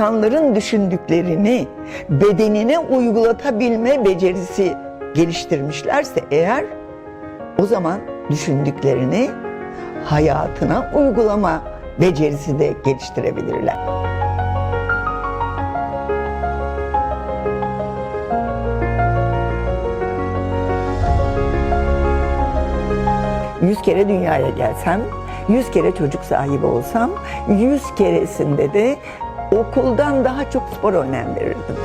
insanların düşündüklerini bedenine uygulatabilme becerisi geliştirmişlerse eğer o zaman düşündüklerini hayatına uygulama becerisi de geliştirebilirler. Yüz kere dünyaya gelsem, yüz kere çocuk sahibi olsam, yüz keresinde de okuldan daha çok spor önem verirdim.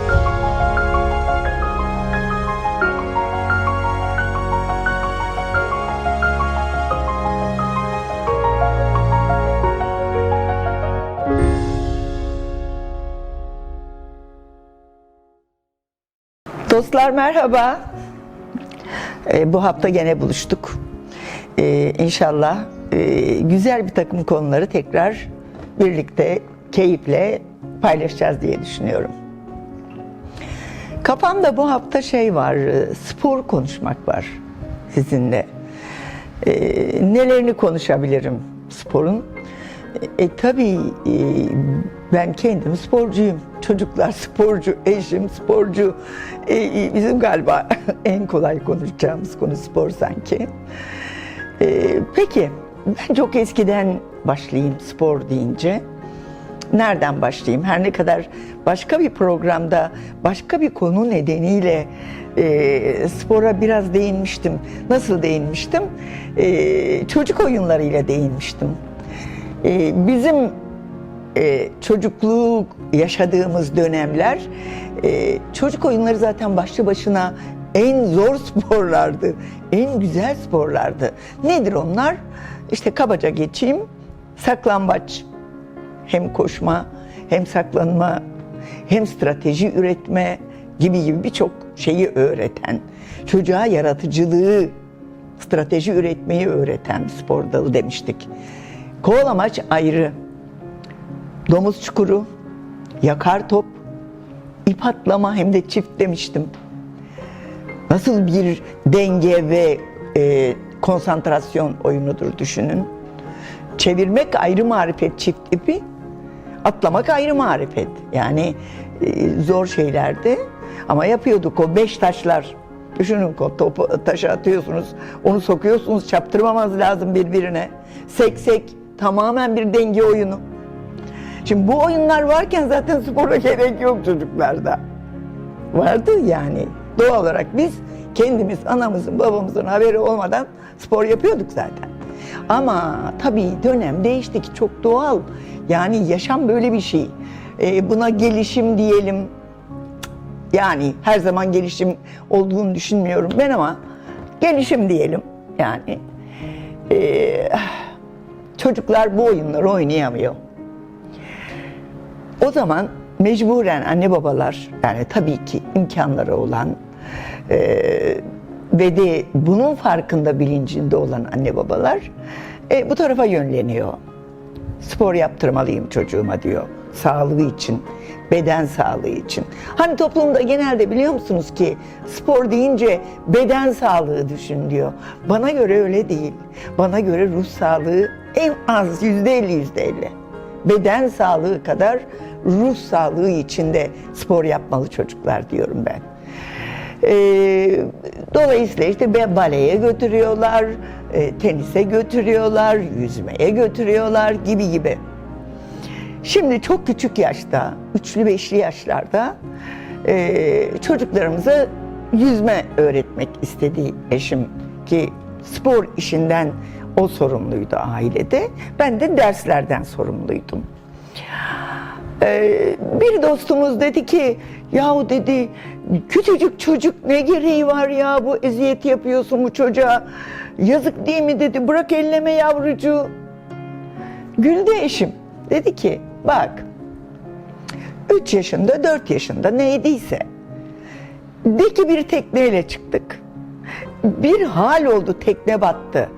Dostlar merhaba. Ee, bu hafta gene buluştuk. Ee, inşallah e, güzel bir takım konuları tekrar birlikte keyifle paylaşacağız diye düşünüyorum. Kafamda bu hafta şey var, e, spor konuşmak var sizinle. Ee, nelerini konuşabilirim sporun? E, tabii e, ben kendim sporcuyum. Çocuklar sporcu, eşim sporcu. E, e, bizim galiba en kolay konuşacağımız konu spor sanki. E, peki, ben çok eskiden başlayayım spor deyince. Nereden başlayayım? Her ne kadar başka bir programda, başka bir konu nedeniyle e, spora biraz değinmiştim. Nasıl değinmiştim? E, çocuk oyunlarıyla değinmiştim. E, bizim e, çocukluk yaşadığımız dönemler e, çocuk oyunları zaten başlı başına en zor sporlardı. En güzel sporlardı. Nedir onlar? İşte kabaca geçeyim. Saklambaç, hem koşma, hem saklanma, hem strateji üretme gibi gibi birçok şeyi öğreten, çocuğa yaratıcılığı, strateji üretmeyi öğreten spor dalı demiştik. Kovalamaç ayrı, domuz çukuru, yakar top, ip atlama hem de çift demiştim. Nasıl bir denge ve e, konsantrasyon oyunudur düşünün. Çevirmek ayrı marifet çift ipi, atlamak ayrı marifet. Yani e, zor şeylerdi ama yapıyorduk o beş taşlar. Düşünün o topu taşı atıyorsunuz, onu sokuyorsunuz, çaptırmamanız lazım birbirine. Seksek tamamen bir denge oyunu. Şimdi bu oyunlar varken zaten spora gerek yok çocuklarda. Vardı yani. Doğal olarak biz kendimiz anamızın babamızın haberi olmadan spor yapıyorduk zaten. Ama tabii dönem değişti ki çok doğal. Yani yaşam böyle bir şey. Ee, buna gelişim diyelim. Yani her zaman gelişim olduğunu düşünmüyorum ben ama gelişim diyelim. Yani ee, çocuklar bu oyunları oynayamıyor. O zaman mecburen anne babalar yani tabii ki imkanları olan e, ve de bunun farkında bilincinde olan anne babalar e, bu tarafa yönleniyor. Spor yaptırmalıyım çocuğuma diyor. Sağlığı için, beden sağlığı için. Hani toplumda genelde biliyor musunuz ki spor deyince beden sağlığı düşün diyor. Bana göre öyle değil. Bana göre ruh sağlığı en az yüzde elli yüzde elli. Beden sağlığı kadar ruh sağlığı için de spor yapmalı çocuklar diyorum ben. Ee, dolayısıyla işte baleye götürüyorlar, e, tenise götürüyorlar, yüzmeye götürüyorlar gibi gibi. Şimdi çok küçük yaşta, üçlü beşli yaşlarda e, çocuklarımıza yüzme öğretmek istedi eşim ki spor işinden o sorumluydu ailede. Ben de derslerden sorumluydum. Ee, bir dostumuz dedi ki yahu dedi küçücük çocuk ne gereği var ya bu eziyet yapıyorsun bu çocuğa? Yazık değil mi? dedi. Bırak elleme yavrucuğu güldü eşim. Dedi ki bak 3 yaşında 4 yaşında neydiyse de ki bir tekneyle çıktık. Bir hal oldu tekne battı.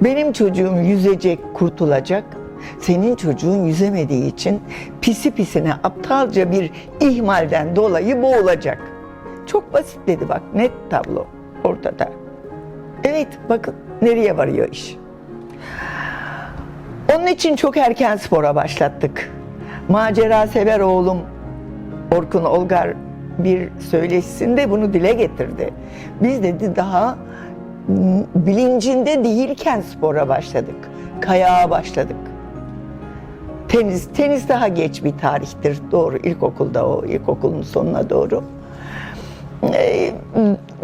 Benim çocuğum yüzecek, kurtulacak. Senin çocuğun yüzemediği için pisi pisine aptalca bir ihmalden dolayı boğulacak. Çok basit dedi bak net tablo ortada. Evet bakın nereye varıyor iş. Onun için çok erken spora başlattık. macera sever oğlum Orkun Olgar bir söyleşisinde bunu dile getirdi. Biz dedi daha bilincinde değilken spora başladık. Kayağa başladık. Tenis, tenis daha geç bir tarihtir. Doğru, ilkokulda o, ilkokulun sonuna doğru. Ee,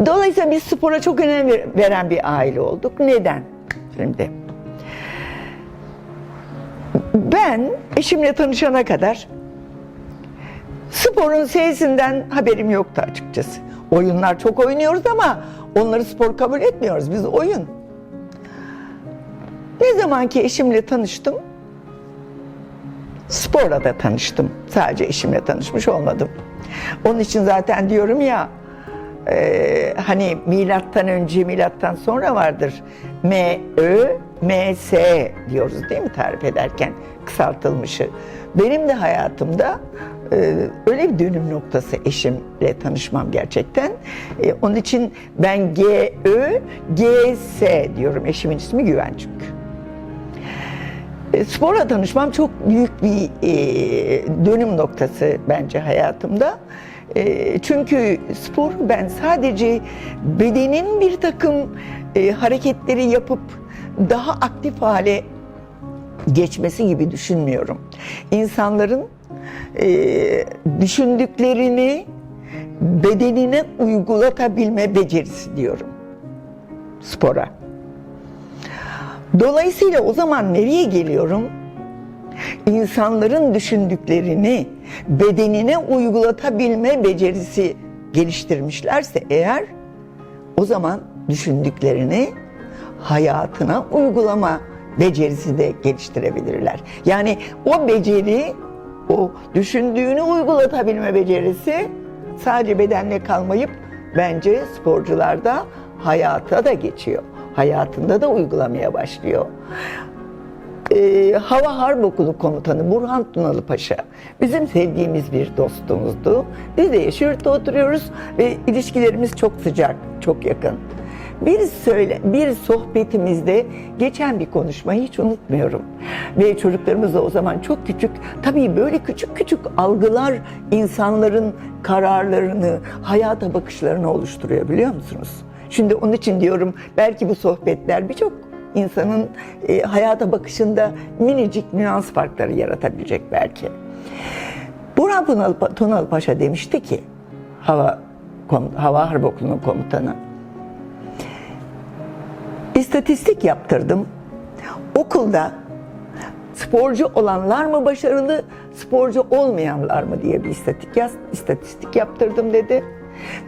Dolayısıyla biz spora çok önem ver- veren bir aile olduk. Neden? Şimdi ben eşimle tanışana kadar sporun sesinden haberim yoktu açıkçası. Oyunlar çok oynuyoruz ama onları spor kabul etmiyoruz. Biz oyun. Ne zaman ki eşimle tanıştım, sporla da tanıştım. Sadece eşimle tanışmış olmadım. Onun için zaten diyorum ya, e, hani milattan önce, milattan sonra vardır. M, Ö, M, S diyoruz değil mi tarif ederken kısaltılmışı. Benim de hayatımda e, öyle bir dönüm noktası eşimle tanışmam gerçekten. E, onun için ben G, Ö, G, S diyorum. Eşimin ismi Güven çünkü. E, Sporla tanışmam çok büyük bir e, dönüm noktası bence hayatımda. E, çünkü spor ben sadece bedenin bir takım e, hareketleri yapıp daha aktif hale geçmesi gibi düşünmüyorum. İnsanların e, düşündüklerini bedenine uygulatabilme becerisi diyorum spora. Dolayısıyla o zaman nereye geliyorum? İnsanların düşündüklerini bedenine uygulatabilme becerisi geliştirmişlerse eğer o zaman düşündüklerini hayatına uygulama becerisi de geliştirebilirler. Yani o beceri, o düşündüğünü uygulatabilme becerisi sadece bedenle kalmayıp bence sporcularda hayata da geçiyor. Hayatında da uygulamaya başlıyor. Ee, Hava Harp Okulu Komutanı Burhan Tunalı Paşa bizim sevdiğimiz bir dostumuzdu. Biz de Yeşilyurt'ta oturuyoruz ve ilişkilerimiz çok sıcak, çok yakın. Bir söyle, bir sohbetimizde geçen bir konuşmayı hiç unutmuyorum. Ve çocuklarımız da o zaman çok küçük. Tabii böyle küçük küçük algılar insanların kararlarını, hayata bakışlarını oluşturuyor biliyor musunuz? Şimdi onun için diyorum belki bu sohbetler birçok insanın e, hayata bakışında minicik nüans farkları yaratabilecek belki. Burhan Tunalı Paşa demişti ki Hava Kom- Hava Harp Okulu'nun komutanı. İstatistik yaptırdım. Okulda sporcu olanlar mı başarılı, sporcu olmayanlar mı diye bir istatistik, istatistik yaptırdım dedi.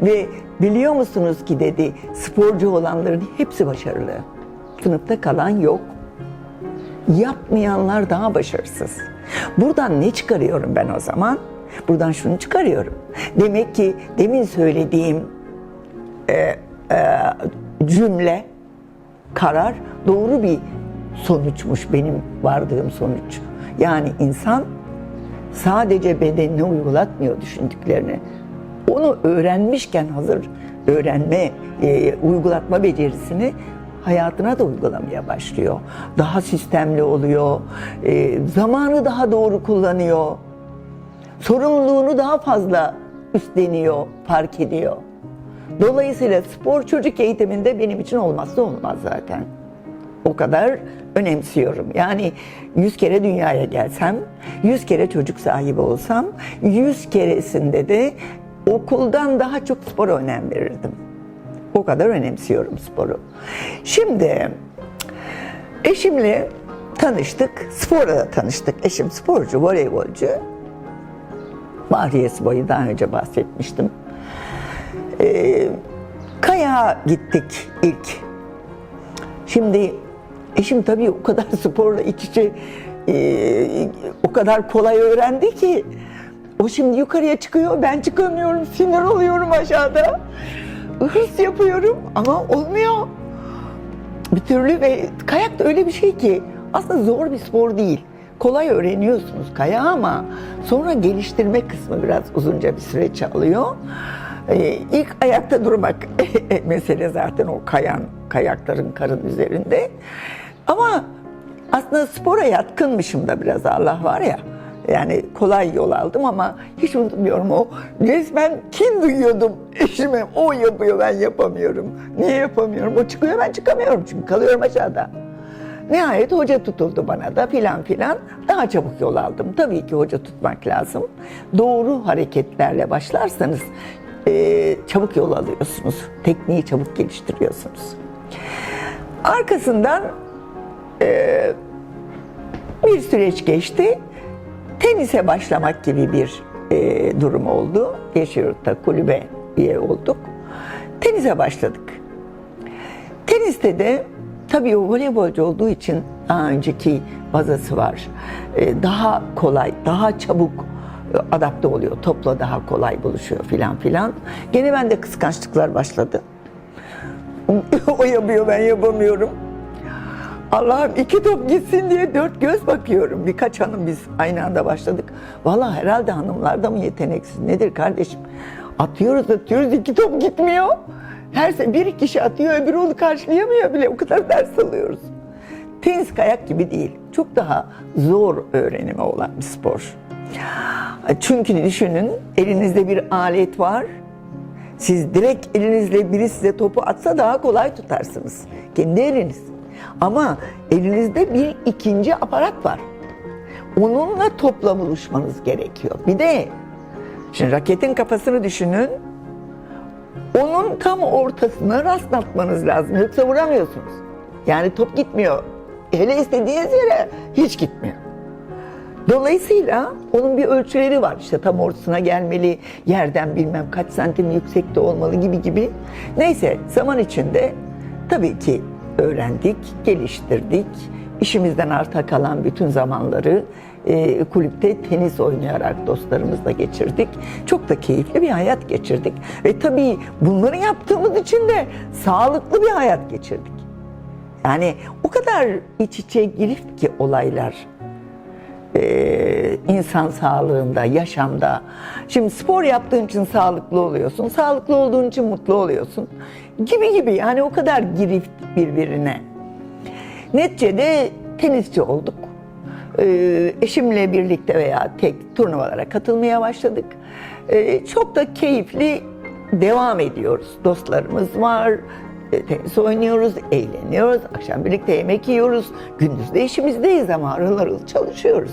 Ve biliyor musunuz ki dedi sporcu olanların hepsi başarılı. Sınıfta kalan yok. Yapmayanlar daha başarısız. Buradan ne çıkarıyorum ben o zaman? Buradan şunu çıkarıyorum. Demek ki demin söylediğim e, e, cümle, karar doğru bir sonuçmuş benim vardığım sonuç. Yani insan sadece bedenine uygulatmıyor düşündüklerini. Onu öğrenmişken hazır öğrenme, e, uygulatma becerisini hayatına da uygulamaya başlıyor. Daha sistemli oluyor, e, zamanı daha doğru kullanıyor, sorumluluğunu daha fazla üstleniyor, fark ediyor. Dolayısıyla spor çocuk eğitiminde benim için olmazsa olmaz zaten. O kadar önemsiyorum. Yani 100 kere dünyaya gelsem, 100 kere çocuk sahibi olsam, 100 keresinde de okuldan daha çok spora önem verirdim. O kadar önemsiyorum sporu. Şimdi eşimle tanıştık, sporla da tanıştık. Eşim sporcu, voleybolcu. Bahriye Spor'u daha önce bahsetmiştim. Ee, Kayağa gittik ilk. Şimdi eşim tabii o kadar sporla iç içe e, o kadar kolay öğrendi ki o şimdi yukarıya çıkıyor ben çıkamıyorum sinir oluyorum aşağıda hırs yapıyorum ama olmuyor bir türlü ve kayak da öyle bir şey ki aslında zor bir spor değil. Kolay öğreniyorsunuz kayağı ama sonra geliştirme kısmı biraz uzunca bir süreç alıyor. Ee, ilk ayakta durmak mesele zaten o kayan kayakların karın üzerinde. Ama aslında spora yatkınmışım da biraz Allah var ya. Yani kolay yol aldım ama hiç unutmuyorum o resmen kin duyuyordum eşime. O yapıyor ben yapamıyorum. Niye yapamıyorum? O çıkıyor ben çıkamıyorum çünkü kalıyorum aşağıda. Nihayet hoca tutuldu bana da filan filan. Daha çabuk yol aldım. Tabii ki hoca tutmak lazım. Doğru hareketlerle başlarsanız eee, çabuk yol alıyorsunuz. Tekniği çabuk geliştiriyorsunuz. Arkasından eee, bir süreç geçti. Tenise başlamak gibi bir eee, durum oldu. Yeşilyurt'ta kulübe üye olduk. Tenise başladık. Teniste de tabii o voleybolcu olduğu için daha önceki bazası var. Ee, Daha kolay, daha çabuk e, adapte oluyor. Topla daha kolay buluşuyor filan filan. Gene bende kıskançlıklar başladı. o yapıyor ben yapamıyorum. Allah'ım iki top gitsin diye dört göz bakıyorum. Birkaç hanım biz aynı anda başladık. Vallahi herhalde hanımlar da mı yeteneksiz nedir kardeşim? Atıyoruz atıyoruz iki top gitmiyor. Her se bir kişi atıyor öbürü onu karşılayamıyor bile. O kadar ders alıyoruz. Tenis kayak gibi değil. Çok daha zor öğrenimi olan bir spor. Çünkü düşünün elinizde bir alet var. Siz direkt elinizle biri size topu atsa daha kolay tutarsınız. Kendi eliniz. Ama elinizde bir ikinci aparat var. Onunla topla buluşmanız gerekiyor. Bir de şimdi raketin kafasını düşünün. Onun tam ortasına rastlatmanız lazım. Yoksa vuramıyorsunuz. Yani top gitmiyor. Hele istediğiniz yere hiç gitmiyor. Dolayısıyla onun bir ölçüleri var. İşte tam ortasına gelmeli, yerden bilmem kaç santim yüksekte olmalı gibi gibi. Neyse zaman içinde tabii ki öğrendik, geliştirdik. İşimizden arta kalan bütün zamanları e, kulüpte tenis oynayarak dostlarımızla geçirdik. Çok da keyifli bir hayat geçirdik. Ve tabii bunları yaptığımız için de sağlıklı bir hayat geçirdik. Yani o kadar iç içe girip ki olaylar e, insan sağlığında, yaşamda. Şimdi spor yaptığın için sağlıklı oluyorsun, sağlıklı olduğun için mutlu oluyorsun gibi gibi yani o kadar girift birbirine. Neticede tenisçi olduk. E, eşimle birlikte veya tek turnuvalara katılmaya başladık. E, çok da keyifli devam ediyoruz. Dostlarımız var, e, tenis oynuyoruz, eğleniyoruz, akşam birlikte yemek yiyoruz. Gündüz de işimizdeyiz ama harıl harıl çalışıyoruz.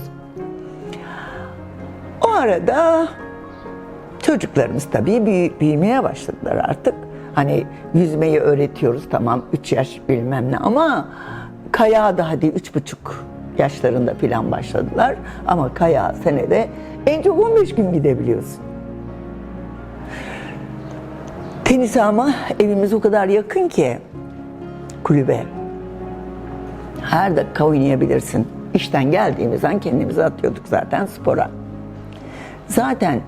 O arada çocuklarımız tabii büyü- büyümeye başladılar artık. Hani yüzmeyi öğretiyoruz tamam 3 yaş bilmem ne ama kayağa da hadi üç buçuk yaşlarında falan başladılar. Ama kayağa senede en çok 15 gün gidebiliyorsun. Tenise ama evimiz o kadar yakın ki kulübe. Her dakika oynayabilirsin. İşten geldiğimiz an kendimizi atıyorduk zaten spora. Zaten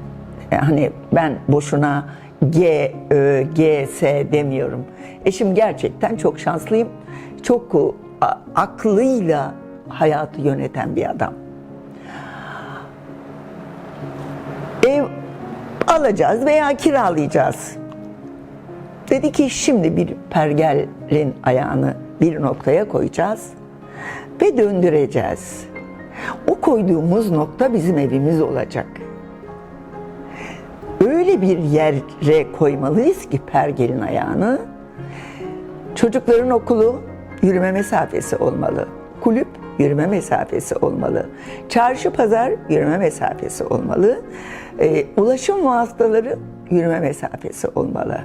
hani ben boşuna G, Ö, G, S demiyorum. Eşim gerçekten çok şanslıyım. Çok a- aklıyla hayatı yöneten bir adam. Ev alacağız veya kiralayacağız. Dedi ki şimdi bir pergelin ayağını bir noktaya koyacağız ve döndüreceğiz. O koyduğumuz nokta bizim evimiz olacak. Öyle bir yere koymalıyız ki pergelin ayağını. Çocukların okulu yürüme mesafesi olmalı. Kulüp yürüme mesafesi olmalı. Çarşı pazar yürüme mesafesi olmalı. Ee, ulaşım vasıtaları yürüme mesafesi olmalı.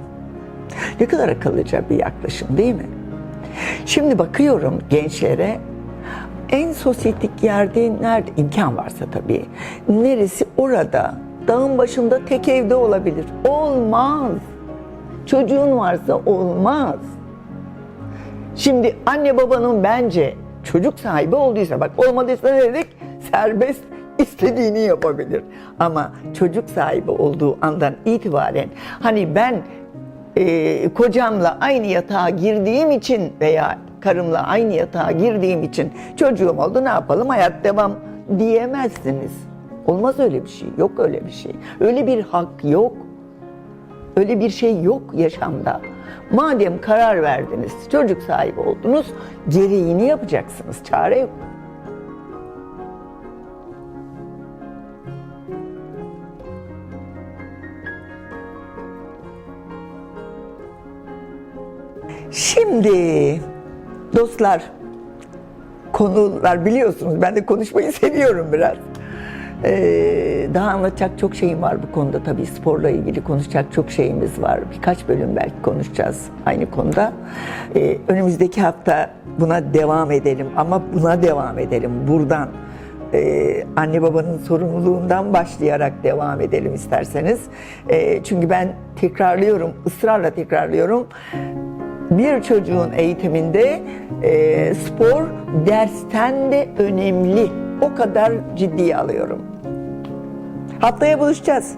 Ne kadar akıllıca bir yaklaşım değil mi? Şimdi bakıyorum gençlere en sosyetik yerde nerede imkan varsa tabii. Neresi orada dağın başında tek evde olabilir. Olmaz. Çocuğun varsa olmaz. Şimdi anne babanın bence çocuk sahibi olduysa bak olmadıysa ne dedik? Serbest istediğini yapabilir. Ama çocuk sahibi olduğu andan itibaren hani ben e, kocamla aynı yatağa girdiğim için veya karımla aynı yatağa girdiğim için çocuğum oldu ne yapalım hayat devam diyemezsiniz. Olmaz öyle bir şey. Yok öyle bir şey. Öyle bir hak yok. Öyle bir şey yok yaşamda. Madem karar verdiniz, çocuk sahibi oldunuz, gereğini yapacaksınız. Çare yok. Şimdi dostlar konular biliyorsunuz ben de konuşmayı seviyorum biraz. Ee, daha anlatacak çok şeyim var bu konuda tabii sporla ilgili konuşacak çok şeyimiz var. Birkaç bölüm belki konuşacağız aynı konuda. Ee, önümüzdeki hafta buna devam edelim ama buna devam edelim buradan. Ee, anne babanın sorumluluğundan başlayarak devam edelim isterseniz. Ee, çünkü ben tekrarlıyorum, ısrarla tekrarlıyorum bir çocuğun eğitiminde e, spor dersten de önemli. O kadar ciddiye alıyorum. Haftaya buluşacağız.